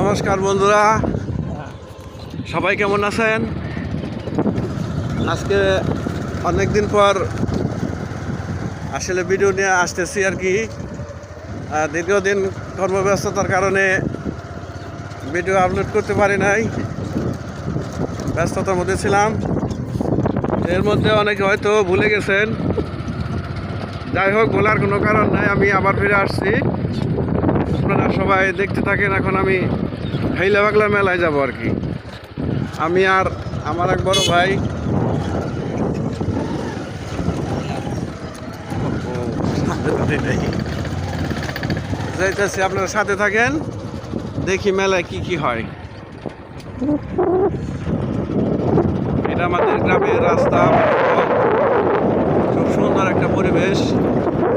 নমস্কার বন্ধুরা। সবাই কেমন আছেন? আজকে অনেক দিন পর আসলে ভিডিও নিয়ে আসতেছি আর কি। দীর্ঘদিন কর্মব্যস্ততার কারণে ভিডিও আপলোড করতে পারি নাই। ব্যস্ততার মধ্যে ছিলাম। এর মধ্যে অনেকে হয়তো ভুলে গেছেন। যাই হোক, বলার কোনো কারণ নাই, আমি আবার ফিরে আসছি। আপনারা সবাই দেখতে থাকেন, এখন আমি হাইলা বাগলা মেলায় যাব আর কি। আমি আর আমার এক বড় ভাই। যাইতেছি, আপনারা সাথে থাকেন। দেখি মেলায় কি কি হয়। এটা আমাদের গ্রামের রাস্তা। খুব সুন্দর একটা পরিবেশ,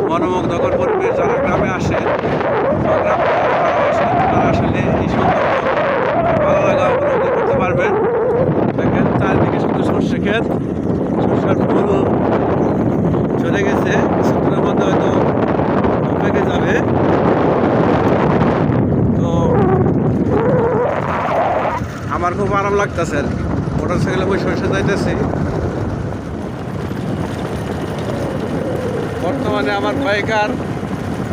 মনোমুগ্ধকর পরিবেশ যারা গ্রামে আসে। আসলে ভালো লাগা করতে পারবেন। দেখেন শুধু সর্ষে ক্ষেত চলে গেছে। হয়তো পেকে যাবে। তো আমার খুব আরাম লাগতেছে আর কি। মোটর সাইকেলে বসে বসে যাইতেছি। বর্তমানে আমার বাইকার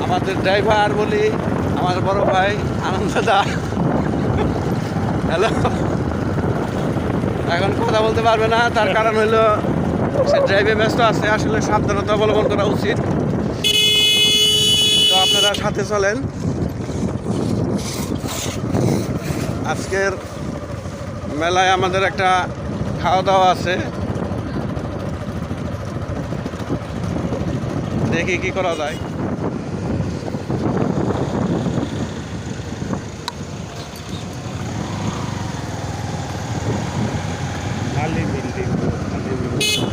আমাদের ড্রাইভার বলি আমার বড় ভাই আনন্দ দা হ্যালো? এখন কথা বলতে পারবে না তার কারণ হলো সে ড্রাইভে ব্যস্ত আছে আসলে সাবধানতা অবলম্বন করা উচিত। তো আপনারা সাথে চলেন। আজকের মেলায় আমাদের একটা খাওয়া দাওয়া আছে। দেখি কি করা যায় খালি বিল্ডিং খালি বিল্ডিং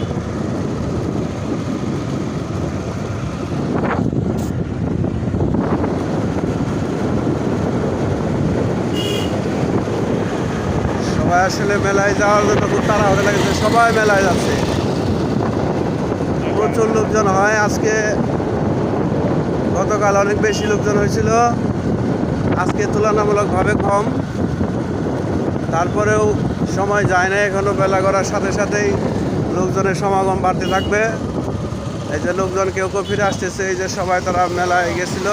সবাই আসলে মেলায় যাওয়ার জন্য খুব তাড়াহুড়ো লাগছে, সবাই মেলায় যাচ্ছে। প্রচুর লোকজন হয়। আজকে গতকাল অনেক বেশি লোকজন হয়েছিল। আজকে তুলনামূলকভাবে কম। তারপরেও সময় যায় না এখনও বেলা করার সাথে সাথেই লোকজনের সমাগম বাড়তে থাকবে। এই যে লোকজন কেউ কেউ ফিরে আসতেছে, এই যে সবাই তারা মেলায় গেছিল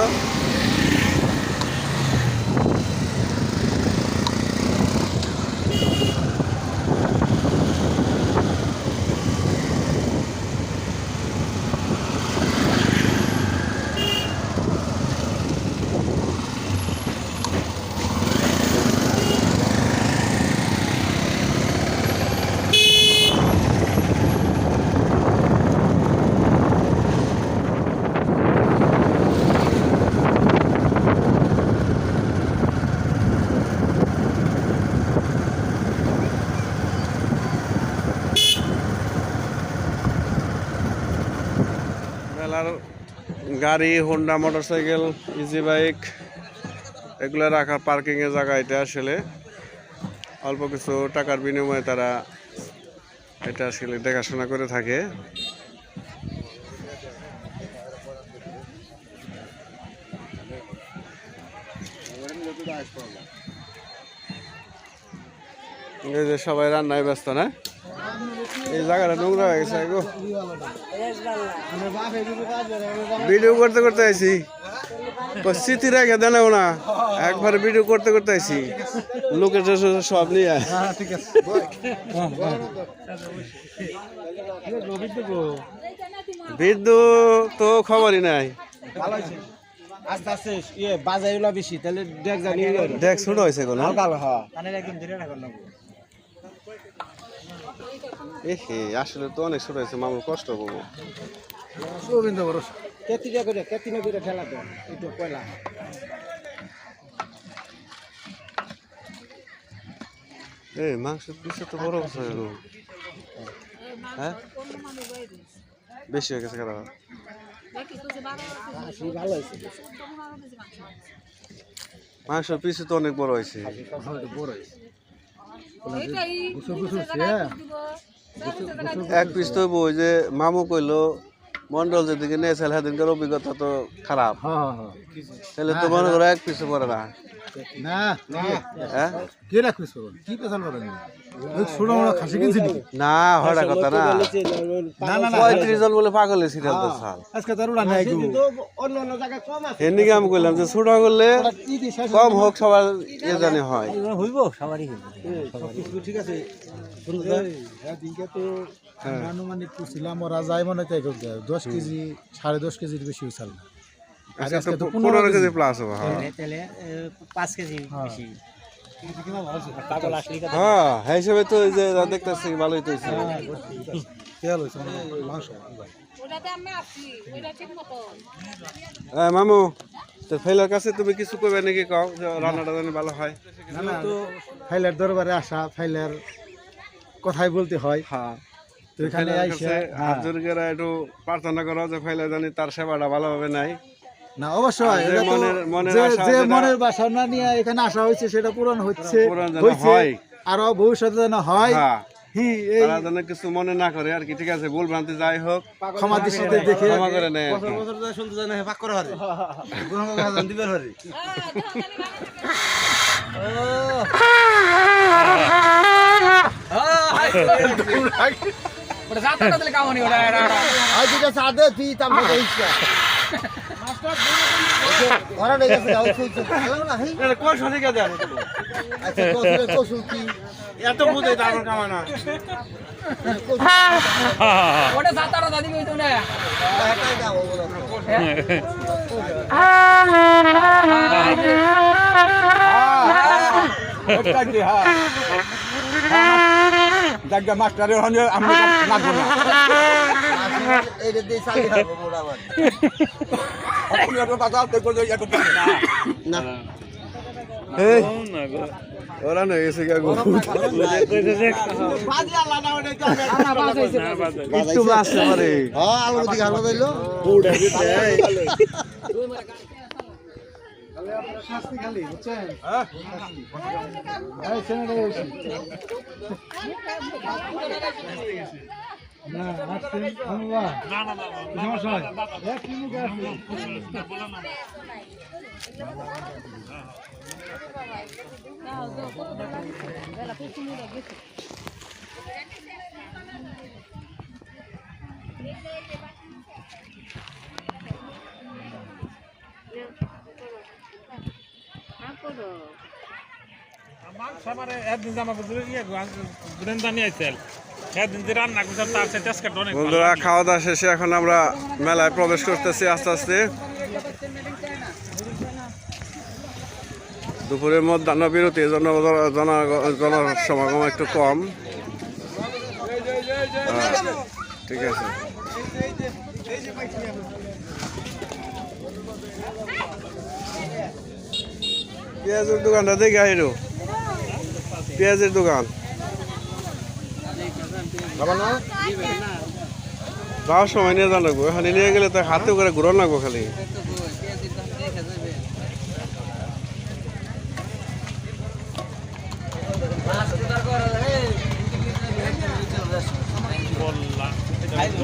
মেলার গাড়ি হোন্ডা মোটরসাইকেল ইজি বাইক এগুলো রাখার পার্কিংয়ের জায়গা এটা আসলে। অল্প কিছু টাকার বিনিময়ে তারা এটা আসলে দেখাশোনা করে থাকে। এই যে সবাই রান্নায় ব্যস্ত, না? এই জায়গাটা নোংরা হয়ে গেছে গো। ভিডিও করতে করতে আইছি। স্মৃতি রেখে দেন না একবার ভিডিও করতে করতে আইছি। লোকের সব নিয়ে আয়। বিদ্যুৎ তো খবরই নাই। আস্তে আস্তে ইয়ে বাজাই গুলো বেশি তাহলে দেখ জানি দেখ ছোট হয়েছে কোনো। ভালো হ্যাঁ কানের একদম ধরে রাখার লাগবে এ হে আসলে তো অনেক ছোট হয়েছে মামুর কষ্ট পাবো গোবিন্দ বড় কেতিটা করে কেতিনা করে ঠেলা তো একটু কয়লা এই মাংস পিসে তো বড় হচ্ছে হ্যাঁ? বেশি হয়ে গেছে হয়েছে। মাংস পিসে তো অনেক বড় হয়েছে। বড় হয়েছে। এক পিস তো ওই যে মামু কইলো মন্ডল যেদিকে নিয়েছে সেদিনকার অভিজ্ঞতা তো খারাপ। হ্যাঁ হ্যাঁ তাহলে তো মনে করো এক পিছু পড়ে না। না না। হ্যাঁ? কে রাখবিস কি পেছাল করেন? ছোট বড় খাসি কিনছি না হওয়ার কথা না। না না না পঁয়ত্রিশ জন বলে পাগলের সিরিয়াল তো সাল আজকে তার উড়া নাই গো। এর নিকে আমি বললাম যে ছোট করলে কম হোক সবার এ জানে হয়। হইব? সবারই হইব। ঠিক আছে। দিনকে তো আনুমানিক করছিলাম ওরা যায় মনে তাই দশ কেজি সাড়ে দশ কেজির বেশি হয়েছিল না। পনেরো কেজি প্লাস হবে হ্যাঁ। তাহলে পাঁচ কেজি বেশি। হ্যাঁ হ্যাঁ হিসেবে তো এই যে দেখতেছি ভালোই তো হয়েছে। তেল হয়েছে মাংস ওটাতে আমি আছি ওইটা ঠিক মতো হ্যাঁ মামু তো ফেলার কাছে তুমি কিছু করবে নাকি কও যে রান্নাটা জানি ভালো হয়? না না তো ফাইলের দরবারে আসা ফাইলের কথাই বলতে হয়। হ্যাঁ। তো এখানে আইসা হাত জোর করে একটু প্রার্থনা করো যে ফেলে জানি তার সেবাটা ভালোভাবে নাই। না অবশ্যই এটা তো যে মনের বাসনা নিয়ে এখানে আসা হয়েছে সেটা পূরণ হচ্ছে হয়েছে হয়। আরও ভবিষ্যতে যেন হয়। হ্যাঁ। তারা যেন কিছু মনে না করে আর কি ঠিক আছে ভুল ভ্রান্তি যাই হোক। ক্ষমা দৃষ্টিতে দেখে ক্ষমা করে নেয় আর কি। আজ এটা সাদে তুই তাম দেইছ ওরা নেই গেছে যাও খেলাম না এটা কোন সঠিক আছে আচ্ছা কি এত বুঝে তারপর কামা না ওটা সাতারা দাদি কইতো না এটাই দাও জায়গা মাস্টারের হলে আমি লাগবো না। এটা দিয়ে চালিয়ে খাব মোটামুটি আপনি কথা না। এই। ওরা গা একটু বাঁচতে পারে হ্যাঁ আলু দিকে হালবা দিলো একদিন জামা কাপড় ইয়ে গুরেন্দা নিয়ে আইছিল একদিন যে রান্না করছিলাম তার সাথে টেস্ট অনেক ভালো। বন্ধুরা খাওয়া দাওয়া শেষে এখন আমরা মেলায় প্রবেশ করতেছি আস্তে আস্তে। দুপুরের মধ্যাহ্ন বিরতি জন জন জনসমাগম একটু কম। ঠিক আছে। পেঁয়াজের দোকানটা দেখে আইরো পেঁয়াজের দোকান। যাওয়ার সময় নিয়ে যান লাগবো। এখানে নিয়ে গেলে তো হাতে করে ঘুরন লাগবো খালি।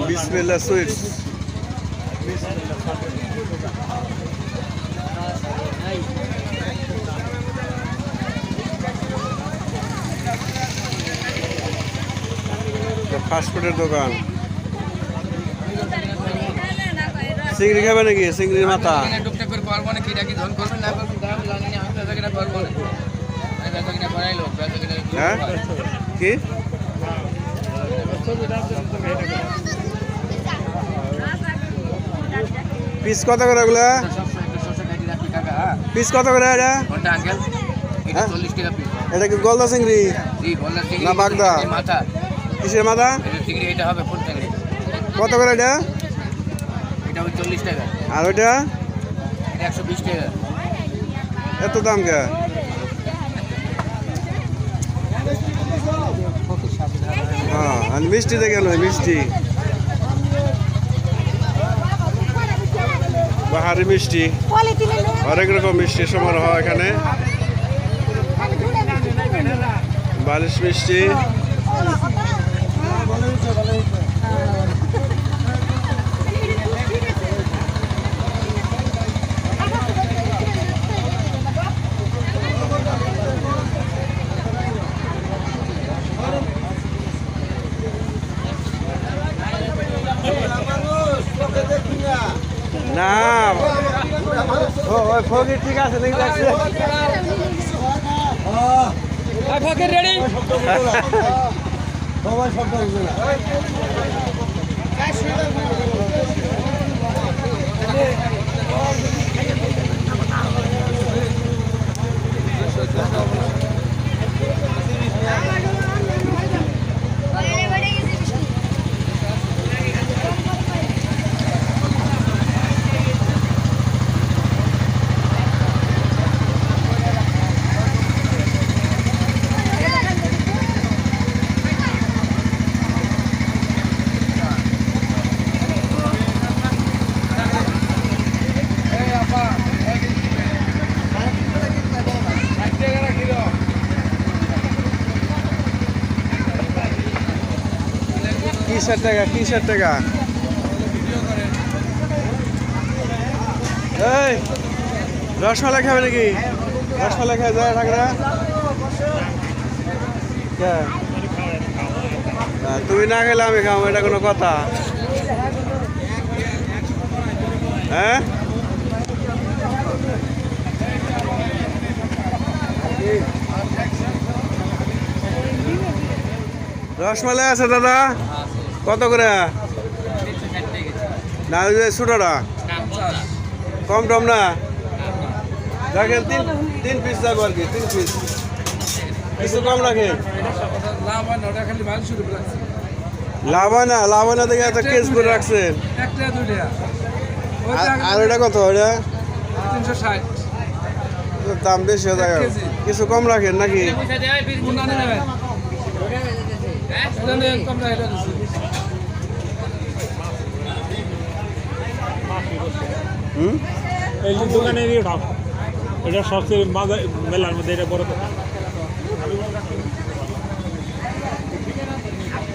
বিসমিল্লা সুইটস। ফাস্টফুডের দোকান। চিংড়ি খাবে নাকি? চিংড়ির মাথা। হ্যাঁ? কি? পিস কত করে ওগুলা? পিস কত করে এটা? এটা হ্যাঁ? এটা কি গলদা চিংড়ি? না, বাগদা? কিসের মাথা? এটা হবে কত করে এটা? এটা চল্লিশ টাকা। আর ওইটা? এটা একশো বিশ টাকা। এত দাম কে? হ্যাঁ আর মিষ্টি দেখেন ওই মিষ্টি। বাহারি মিষ্টি। হরেক রকম মিষ্টি সমারোহ এখানে। বালিশ মিষ্টি। না ওই ফকির ঠিক আছে নাকি দেখছি ফকির রেডি সবাই শব্দ হচ্ছে না। কিসের টাকা কিসের টাকা। এই, রসমালাই খাবে নাকি? রসমালাই খায় যায় ঠাকরা? তুমি না খেলে আমি খাব, এটা কোনো কথা। হ্যাঁ? রসমালাই আছে দাদা? কত করে? না ছোটটা কম টম না? রাখেন তিন তিন পিস যাব আর কি তিন পিস কিছু কম রাখেন লাভ হয় না লাভ হয় না দেখে একটা কেস করে রাখছেন। আর- আর ওটা কত ওটা দাম বেশি হয়ে যায়। কিছু কম রাখেন নাকি? হুম? এই যে দোকানের এটা এটা সবচেয়ে মাঝে মেলার মধ্যে এটা বড় কথা।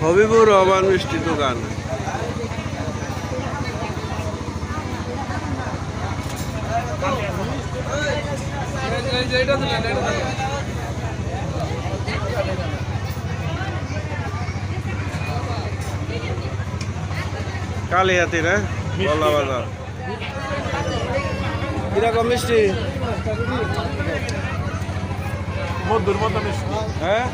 হবিবুর রহমান মিষ্টি দোকান। কালিয়াতি না বল্লা বাজার কীরকম মিষ্টি? মধুর মতো মিষ্টি। হ্যাঁ?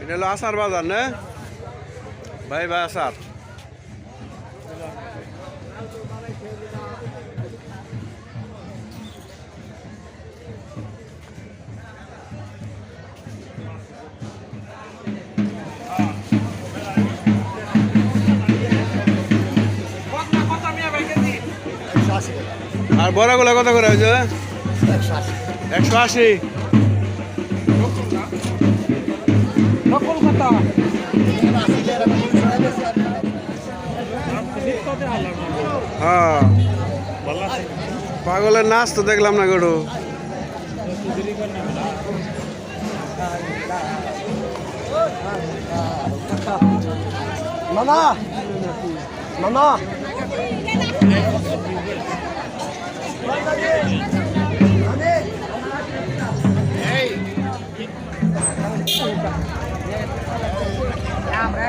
এটা হলো আসার বাজার না? ভাই ভাই আসার আর বড়গুলো কত করে হয়েছে? একশো আশি। হ্যাঁ। পাগলের নাচ তো দেখলাম না গরু। মামা মামা। ভালো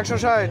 একশো ষাট।